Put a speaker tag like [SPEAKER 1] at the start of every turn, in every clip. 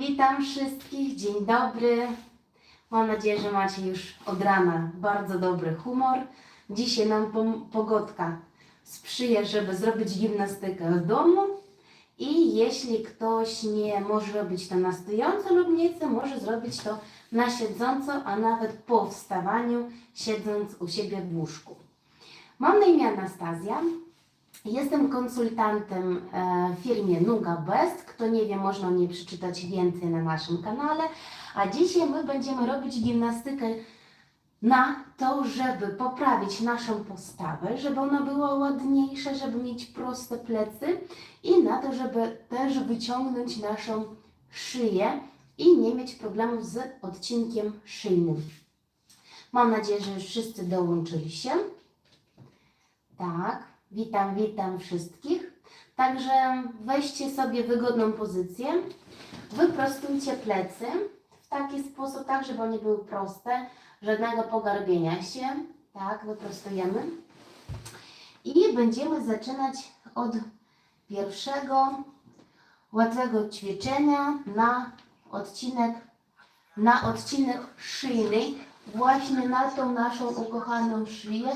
[SPEAKER 1] witam wszystkich. Dzień dobry. Mam nadzieję, że macie już od rana bardzo dobry humor. Dzisiaj nam pogodka sprzyja, żeby zrobić gimnastykę w domu. I jeśli ktoś nie może robić to na stojąco lub nie chce, może zrobić to na siedząco, a nawet po wstawaniu, siedząc u siebie w łóżku. Mam na imię Anastazja. Jestem konsultantem e, w firmie Nuga Best. Kto nie wie, można o niej przeczytać więcej na naszym kanale. A dzisiaj my będziemy robić gimnastykę na to, żeby poprawić naszą postawę, żeby ona była ładniejsza, żeby mieć proste plecy i na to, żeby też wyciągnąć naszą szyję i nie mieć problemów z odcinkiem szyjnym. Mam nadzieję, że wszyscy dołączyli się. Tak, witam, witam wszystkich. Także weźcie sobie wygodną pozycję, wyprostujcie plecy w taki sposób, tak żeby one były proste, żadnego pogarbienia się. Tak, wyprostujemy. I będziemy zaczynać od pierwszego łatwego ćwiczenia na odcinek, na odcinek szyjny, właśnie na tą naszą ukochaną szyję,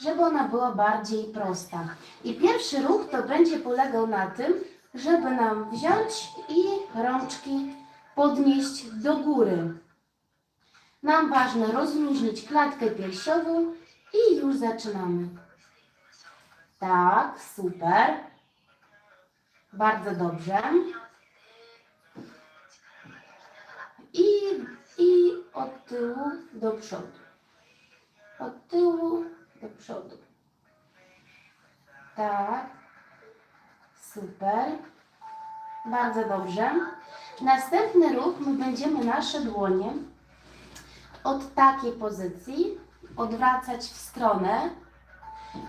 [SPEAKER 1] żeby ona była bardziej prosta. I pierwszy ruch to będzie polegał na tym, żeby nam wziąć i rączki podnieść do góry. Nam ważne rozluźnić klatkę piersiową i już zaczynamy. Tak, super. Bardzo dobrze. I, I od tyłu do przodu. Od tyłu do przodu. Tak. Super. Bardzo dobrze. Następny ruch, my będziemy nasze dłonie od takiej pozycji odwracać w stronę,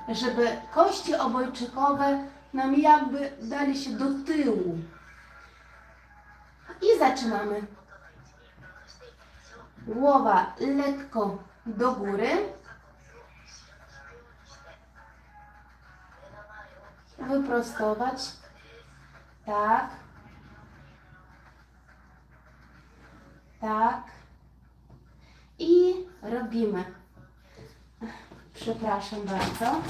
[SPEAKER 1] żeby kości obojczykowe nam jakby dali się do tyłu. I zaczynamy. Głowa lekko do góry. Wyprostować. Tak. Tak. I robimy. Przepraszam bardzo.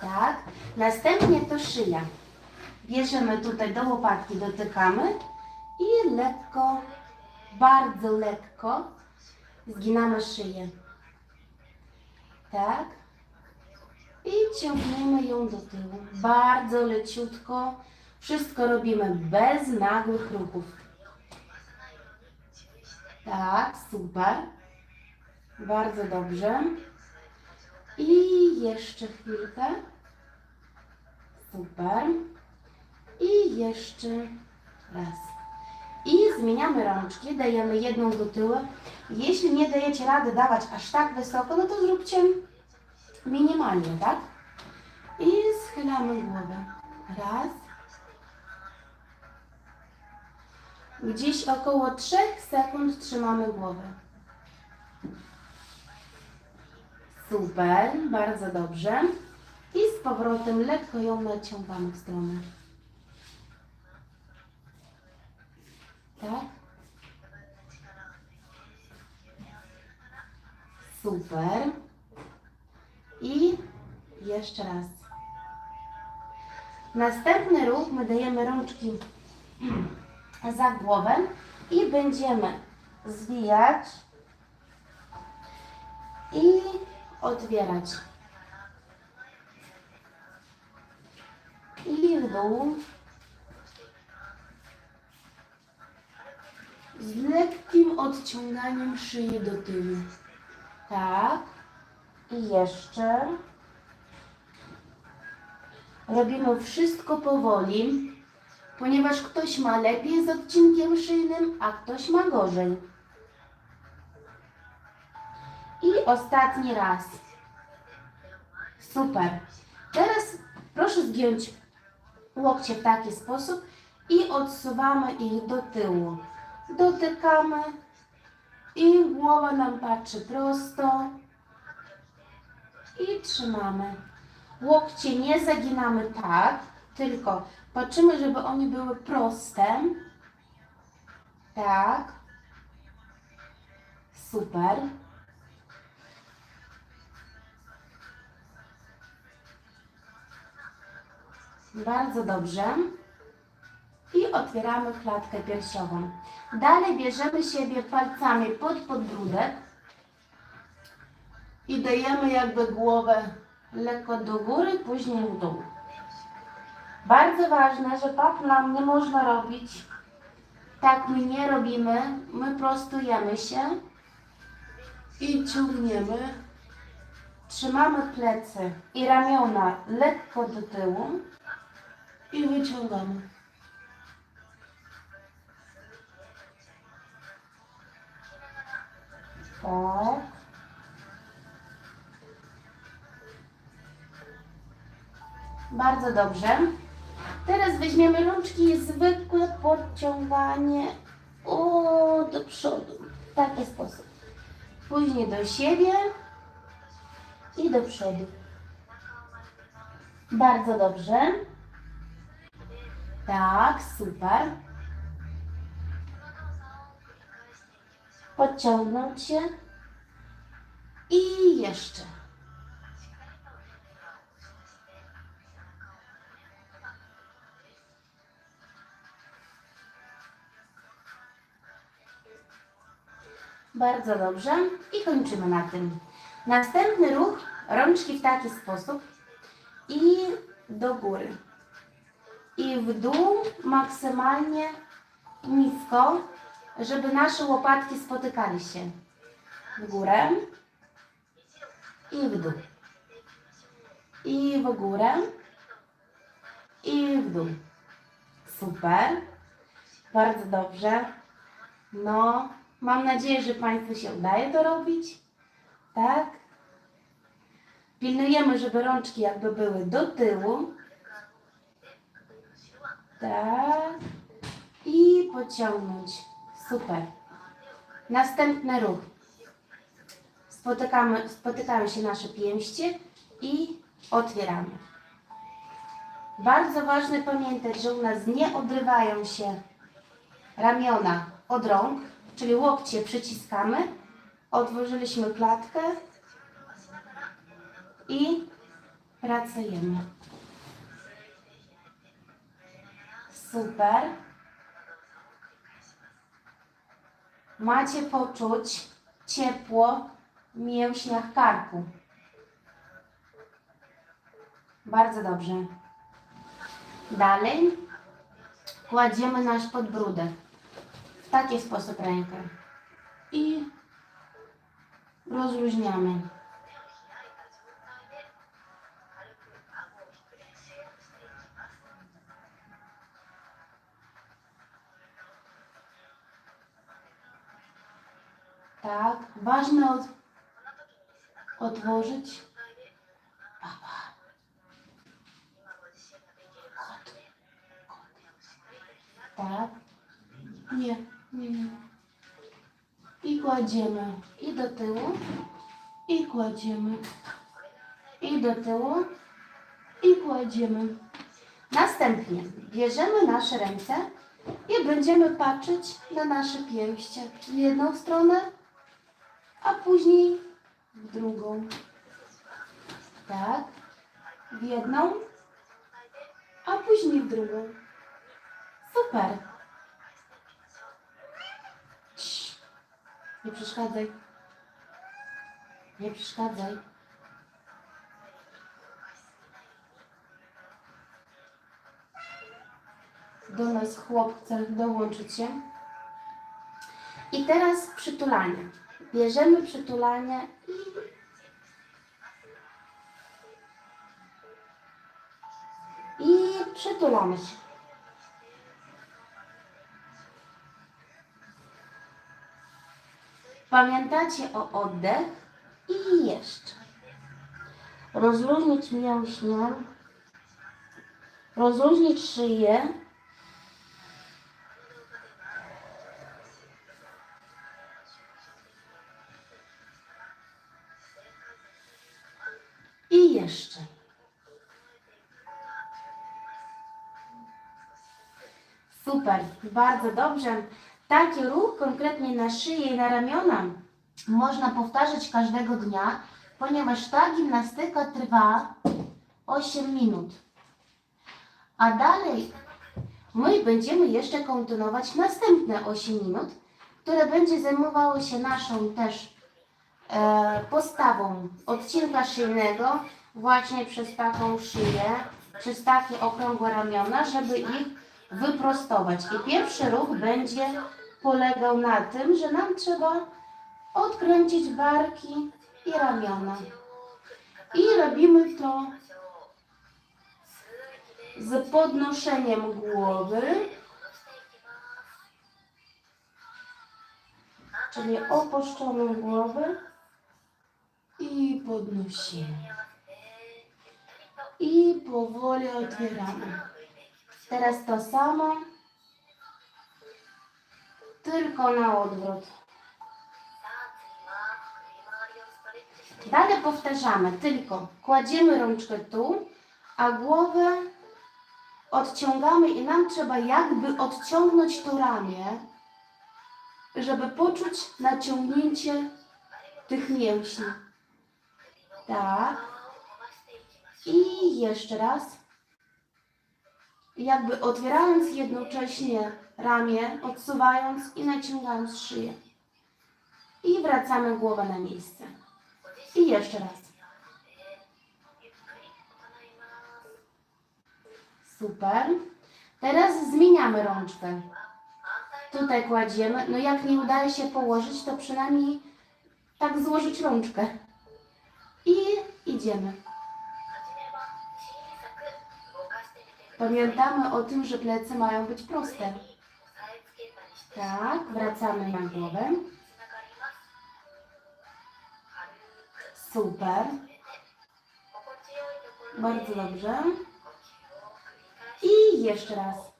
[SPEAKER 1] Tak. Następnie to szyja. Bierzemy tutaj do łopatki, dotykamy i lekko, bardzo lekko zginamy szyję. Tak. I ciągniemy ją do tyłu. Bardzo leciutko. Wszystko robimy bez nagłych ruchów. Tak, super. Bardzo dobrze. I jeszcze chwilkę. Super. I jeszcze raz. I zmieniamy rączki, dajemy jedną do tyłu. Jeśli nie dajecie rady dawać aż tak wysoko, no to zróbcie minimalnie, tak? I schylamy głowę. Raz. Gdzieś około 3 sekund trzymamy głowę. Super, bardzo dobrze. I z powrotem lekko ją naciągamy w stronę. Tak? Super. I jeszcze raz. Następny ruch, my dajemy rączki za głowę i będziemy zwijać i otwierać. I w dół. Z lekkim odciąganiem szyi do tyłu. Tak. I jeszcze. Robimy wszystko powoli, ponieważ ktoś ma lepiej z odcinkiem szyjnym, a ktoś ma gorzej. I ostatni raz. Super. Teraz proszę zgiąć łokcie w taki sposób i odsuwamy ich do tyłu. Dotykamy i głowa nam patrzy prosto i trzymamy. Łokcie nie zaginamy tak, Tylko patrzymy, żeby one były proste. Tak. Super. Bardzo dobrze. I otwieramy klatkę piersiową. Dalej bierzemy siebie palcami pod podbródek i dajemy jakby głowę lekko do góry, później w dół. Bardzo ważne, że tak nam nie można robić. Tak my nie robimy. My prostujemy się i ciągniemy. Trzymamy plecy i ramiona lekko do tyłu i wyciągamy. Tak. Bardzo dobrze. Teraz weźmiemy rączki zwykłe podciąganie o, do przodu. W taki sposób. Później do siebie i do przodu. Bardzo dobrze. Tak, super. Podciągnąć się. I jeszcze. Bardzo dobrze. I kończymy na tym. Następny ruch, rączki w taki sposób i do góry. I w dół maksymalnie nisko, żeby nasze łopatki spotykali się. W górę i w dół. I w górę i w dół. Super. Bardzo dobrze. No, mam nadzieję, że Państwu się udaje to robić. Tak? Pilnujemy, żeby rączki jakby były do tyłu. Tak. I pociągnąć. Super. Następny ruch. Spotykamy, spotykają się nasze pięście i otwieramy. Bardzo ważne pamiętać, że u nas nie odrywają się ramiona od rąk, czyli łokcie przyciskamy, otworzyliśmy klatkę i pracujemy. Super. Macie poczuć ciepło w mięśniach karku. Bardzo dobrze. Dalej kładziemy nasz podbródek. W taki sposób rękę. I rozluźniamy. Tak, ważne od, otworzyć. Papa. Kot. Kot. Tak. Nie, nie, nie. I kładziemy i do tyłu, i kładziemy, i do tyłu, i kładziemy. Następnie bierzemy nasze ręce i będziemy patrzeć na nasze pięście. Jedną stronę, a później w drugą. Tak. W jedną, a później w drugą. Super. Cii. Nie przeszkadzaj. Nie przeszkadzaj. Do nas chłopcy dołączyć się. I teraz przytulanie. Bierzemy przytulanie i i przytulamy się. Pamiętacie o oddech i jeszcze. Rozluźnić mięśnie, rozluźnić szyję. Jeszcze. Super, bardzo dobrze. Taki ruch konkretnie na szyję i na ramiona można powtarzać każdego dnia, ponieważ ta gimnastyka trwa 8 minut. A dalej my będziemy jeszcze kontynuować następne 8 minut, które będzie zajmowało się naszą też e, postawą odcinka szyjnego właśnie przez taką szyję, przez takie okrągłe ramiona, żeby ich wyprostować. I pierwszy ruch będzie polegał na tym, że nam trzeba odkręcić barki i ramiona. I robimy to z podnoszeniem głowy, czyli opuszczoną głowę i podnosimy. I powoli otwieramy. Teraz to samo, tylko na odwrót. Dalej powtarzamy, tylko kładziemy rączkę tu, a głowę odciągamy i nam trzeba jakby odciągnąć to ramię, żeby poczuć naciągnięcie tych mięśni. Tak. I jeszcze raz. Jakby otwierając jednocześnie ramię, odsuwając i naciągając szyję. I wracamy głowę na miejsce. I jeszcze raz. Super. Teraz zmieniamy rączkę. Tutaj kładziemy. No jak nie udaje się położyć, to przynajmniej tak złożyć rączkę. I idziemy. Pamiętamy o tym, że plecy mają być proste. Tak, wracamy na głowę. Super. Bardzo dobrze. I jeszcze raz.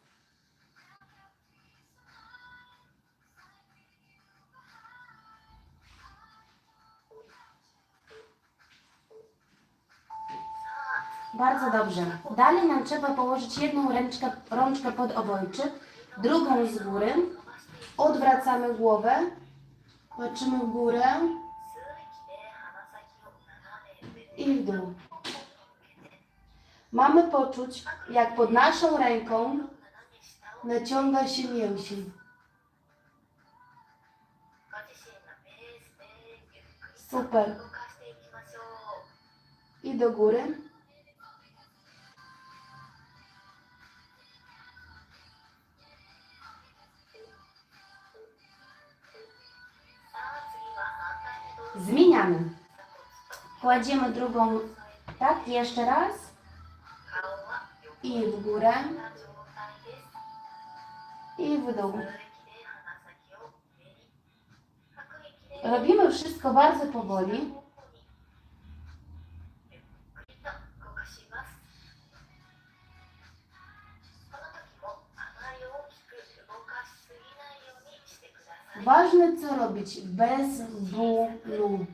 [SPEAKER 1] Bardzo dobrze. Dalej nam trzeba położyć jedną ręczkę, rączkę pod obojczyk, drugą z góry. Odwracamy głowę. Patrzymy w górę i w dół. Mamy poczuć, jak pod naszą ręką naciąga się mięsień. Super. I do góry. Zmieniamy. Kładziemy drugą, tak, jeszcze raz. I w górę, i w dół. Robimy wszystko bardzo powoli. Ważne co robić bez bólu.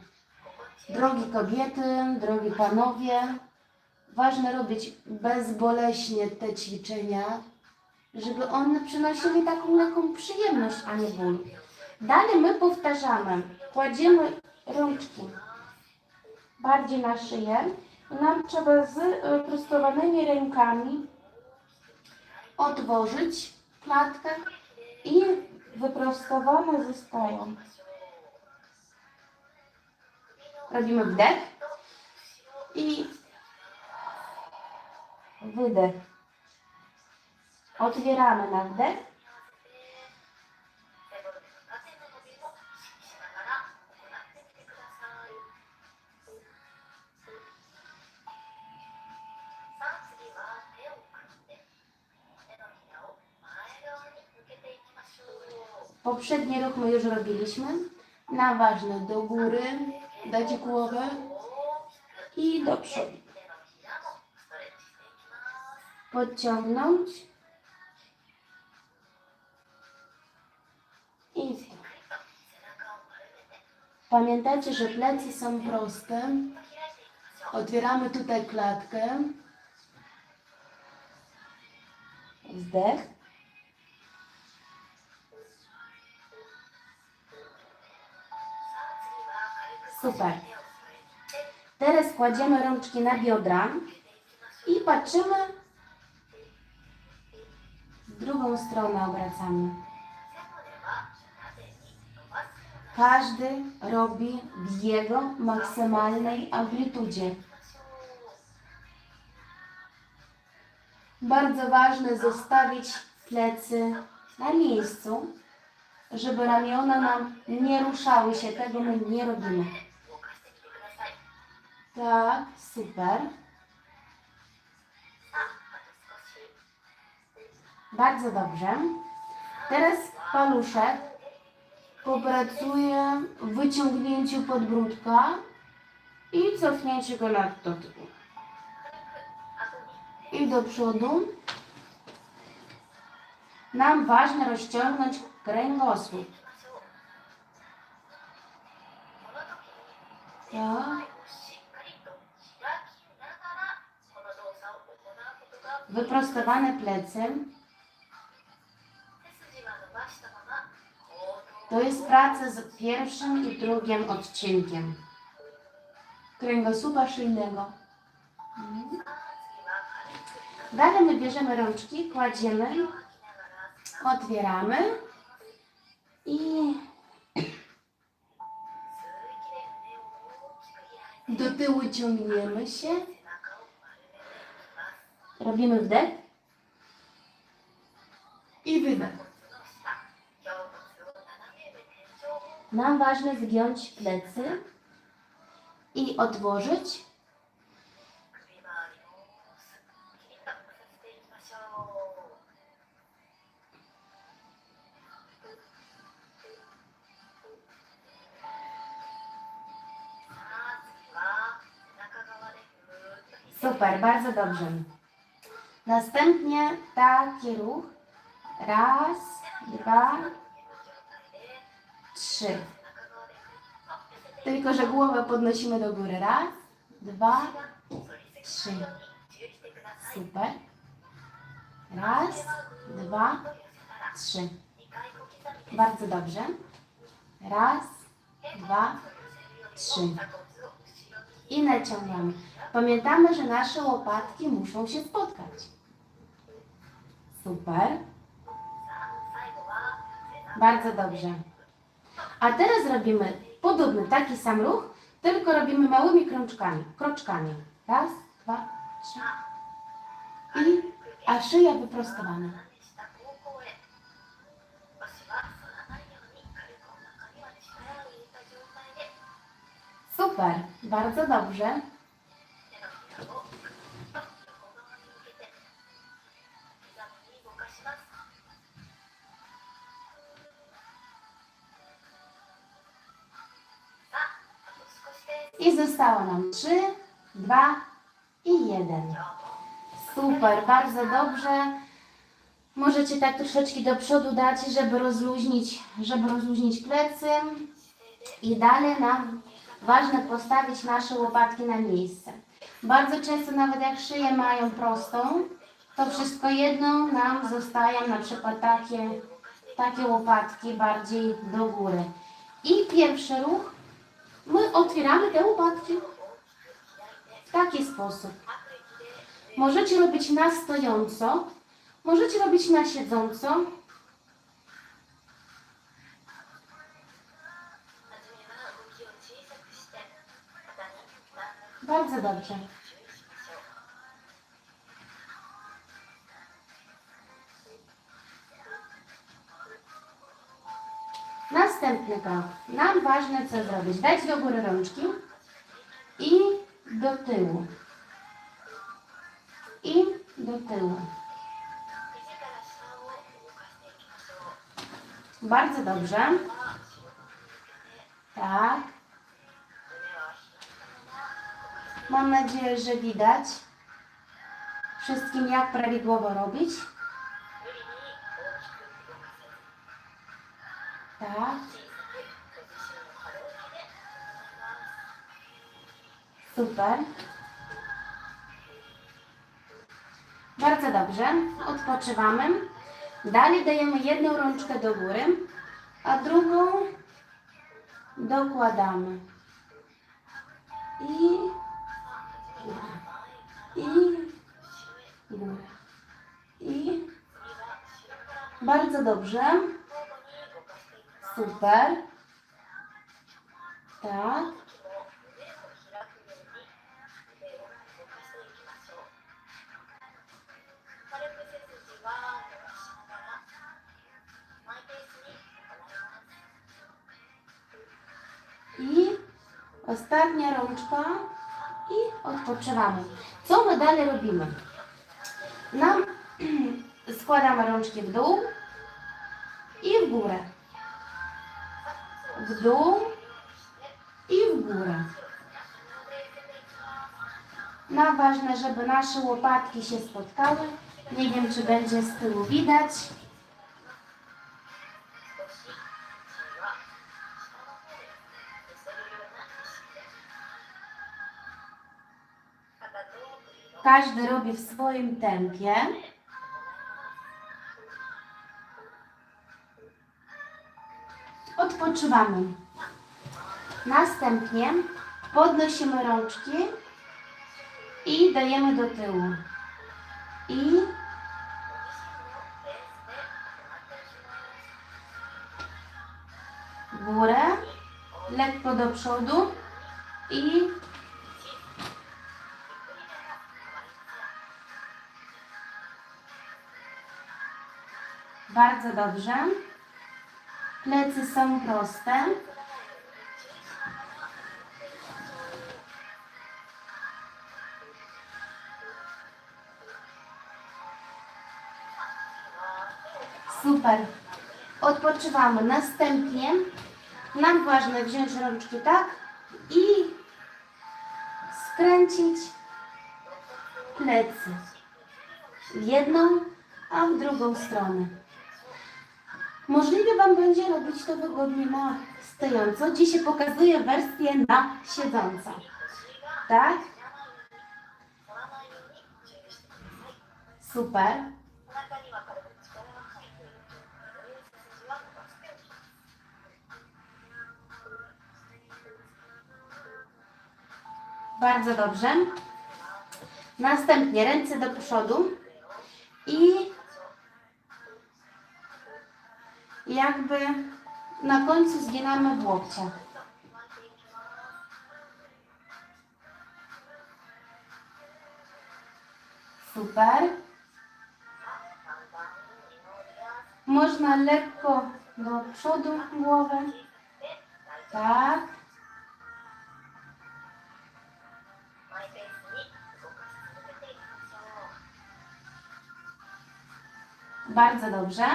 [SPEAKER 1] Drogie kobiety, drogie panowie, ważne robić bezboleśnie te ćwiczenia, żeby one przynosiły taką lekką przyjemność, a nie ból. Dalej my powtarzamy, kładziemy rączki bardziej na szyję nam trzeba z e, prostowanymi rękami otworzyć klatkę i wyprostowane zostają. Robimy wdech i wydech. Otwieramy na wdech. Poprzedni ruch my już robiliśmy. Na ważne do góry dać głowę i do przodu. Podciągnąć i. Pamiętajcie, że plecy są proste. Otwieramy tutaj klatkę. Wdech. Super. Teraz kładziemy rączki na biodra i patrzymy. W drugą stronę obracamy. Każdy robi w jego maksymalnej amplitudzie. Bardzo ważne zostawić plecy na miejscu, żeby ramiona nam nie ruszały się. Tego my nie robimy. Tak, super. Bardzo dobrze. Teraz paluszek popracuje w wyciągnięciu podbródka i cofnięciu go na do tyłu. I do przodu. Nam ważne rozciągnąć kręgosłup. Tak. Wyprostowane plecy. To jest praca z pierwszym i drugim odcinkiem kręgosłupa szyjnego. Mhm. Dalej my bierzemy rączki, kładziemy, otwieramy i do tyłu ciągniemy się. Robimy wdech i wydech. Nam ważne zgiąć plecy i odłożyć. Super, bardzo dobrze. Następnie taki ruch. Raz, dwa, trzy. Tylko, że głowę podnosimy do góry. Raz, dwa, trzy. Super. Raz, dwa, trzy. Bardzo dobrze. Raz, dwa, trzy. I naciągamy. Pamiętamy, że nasze łopatki muszą się spotkać. Super. Bardzo dobrze. A teraz robimy podobny, taki sam ruch, tylko robimy małymi krączkami, kroczkami. Raz, dwa, trzy. I, a szyja wyprostowana. Super, bardzo dobrze. I zostało nam 3, 2 i 1. Super, bardzo dobrze. Możecie tak troszeczkę do przodu dać, żeby rozluźnić, żeby rozluźnić plecy. I dalej nam ważne postawić nasze łopatki na miejsce. Bardzo często nawet jak szyję mają prostą, to wszystko jedno nam zostają na przykład takie, takie łopatki bardziej do góry. I pierwszy ruch, my otwieramy te łopatki w taki sposób. Możecie robić na stojąco, możecie robić na siedząco. Bardzo dobrze. Następny krok. Nam ważne co zrobić. Dać do góry rączki i do tyłu. I do tyłu. Bardzo dobrze. Tak. Mam nadzieję, że widać wszystkim, jak prawidłowo robić. Tak. Super. Bardzo dobrze. Odpoczywamy. Dalej dajemy jedną rączkę do góry, a drugą dokładamy. I i górę. I bardzo dobrze. Super. Tak. I ostatnia rączka i odpoczywamy. Co my dalej robimy? Nam składamy rączki w dół i w górę. W dół i w górę. Nam ważne, żeby nasze łopatki się spotkały. Nie wiem, czy będzie z tyłu widać. Każdy robi w swoim tempie. Odpoczywamy. Następnie podnosimy rączki i dajemy do tyłu. I górę, lekko do przodu i Bardzo dobrze. Plecy są proste. Super. Odpoczywamy. Następnie nam ważne wziąć rączki tak i skręcić plecy. W jedną, a w drugą stronę. Możliwe Wam będzie robić to wygodnie na stojąco. Dzisiaj pokazuję wersję na siedząco. Tak? Super. Bardzo dobrze. Następnie ręce do przodu i jakby na końcu zginamy w łokciach. Super. Można lekko do przodu głowę. Tak. Bardzo dobrze.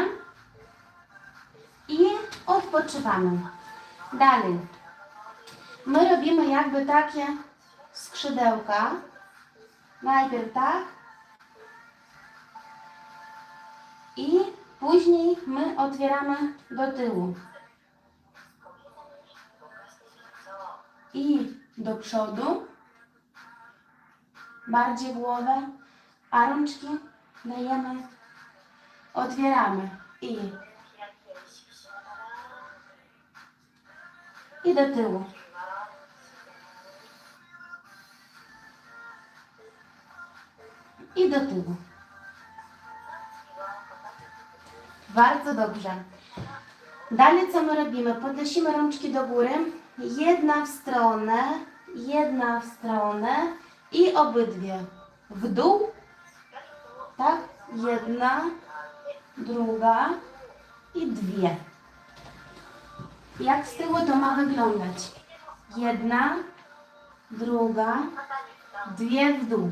[SPEAKER 1] Odpoczywamy. Dalej. My robimy jakby takie skrzydełka. Najpierw tak. I później my otwieramy do tyłu. I do przodu. Bardziej głowę. A rączki dajemy. Otwieramy. I i do tyłu. I do tyłu. Bardzo dobrze. Dalej co my robimy? Podnosimy rączki do góry. Jedna w stronę, jedna w stronę i obydwie. W dół. Tak? Jedna, druga i dwie. Jak z tyłu to ma wyglądać? Jedna, druga, dwie w dół.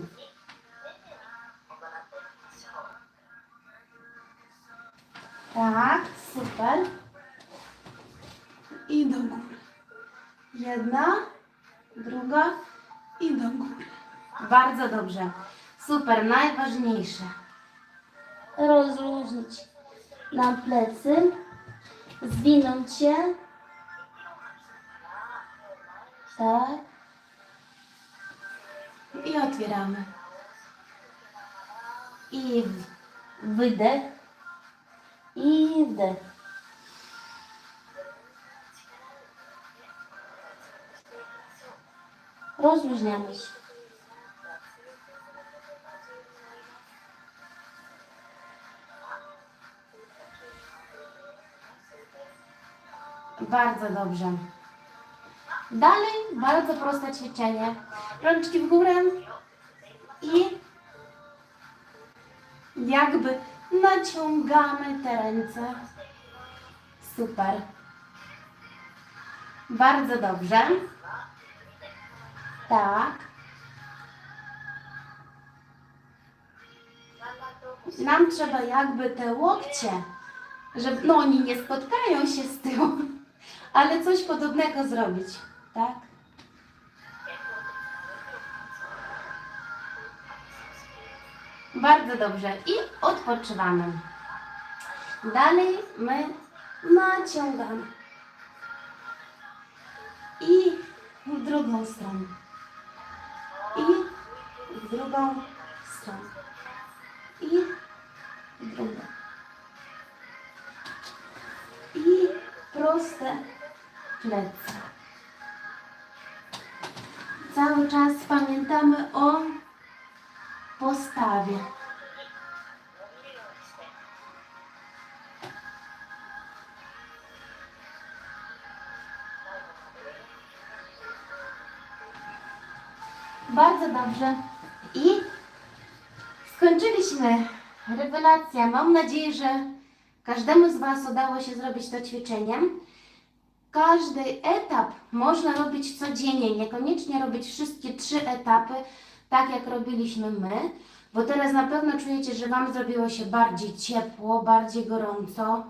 [SPEAKER 1] Tak, super. I do góry. Jedna, druga i do góry. Bardzo dobrze. Super, najważniejsze. Rozluźnić nam plecy, zwinąć się. Tak. I otwieramy. I wydech. I wdech. rozluźniamy się. Bardzo dobrze. Dalej bardzo proste ćwiczenie. Rączki w górę i jakby naciągamy te ręce. Super. Bardzo dobrze. Tak. Nam trzeba jakby te łokcie, żeby, no oni nie spotkają się z tyłu, ale coś podobnego zrobić, tak? Bardzo dobrze. I odpoczywamy. Dalej my naciągamy. I w drugą stronę. I w drugą stronę. I w drugą. I proste plecy. Cały czas pamiętamy o postawie. Bardzo dobrze. I skończyliśmy. Rewelacja. Mam nadzieję, że każdemu z Was udało się zrobić to ćwiczenie. Każdy etap można robić codziennie, niekoniecznie robić wszystkie trzy etapy, tak jak robiliśmy my, bo teraz na pewno czujecie, że Wam zrobiło się bardziej ciepło, bardziej gorąco.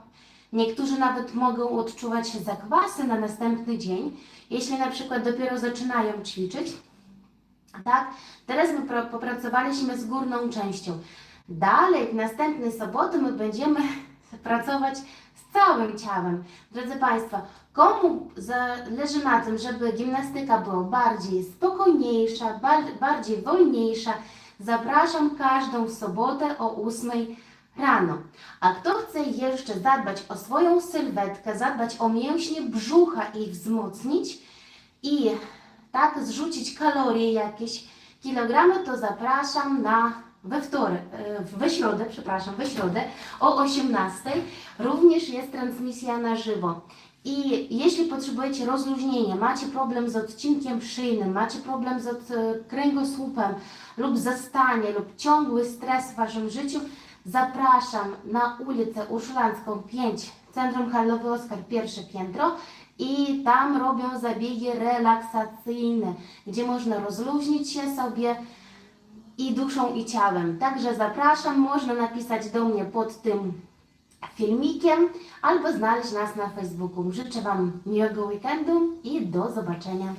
[SPEAKER 1] Niektórzy nawet mogą odczuwać zakwasy na następny dzień, jeśli na przykład dopiero zaczynają ćwiczyć. Tak? Teraz my popracowaliśmy z górną częścią. Dalej, w następnej soboty my będziemy pracować całym ciałem. Drodzy Państwo, komu zależy na tym, żeby gimnastyka była bardziej spokojniejsza, bar- bardziej wolniejsza, zapraszam każdą sobotę o 8 rano. A kto chce jeszcze zadbać o swoją sylwetkę, zadbać o mięśnie brzucha i wzmocnić i tak zrzucić kalorie jakieś, kilogramy, to zapraszam na we wtorek, e, we środę, przepraszam, we środę o 18 również jest transmisja na żywo. I jeśli potrzebujecie rozluźnienia, macie problem z odcinkiem szyjnym, macie problem z e, kręgosłupem lub zastanie lub ciągły stres w Waszym życiu, zapraszam na ulicę Urszulanską 5, Centrum Handlowe Oskar, pierwsze piętro i tam robią zabiegi relaksacyjne, gdzie można rozluźnić się sobie i duszą i ciałem. Także zapraszam, można napisać do mnie pod tym filmikiem albo znaleźć nas na Facebooku. Życzę Wam miłego weekendu i do zobaczenia.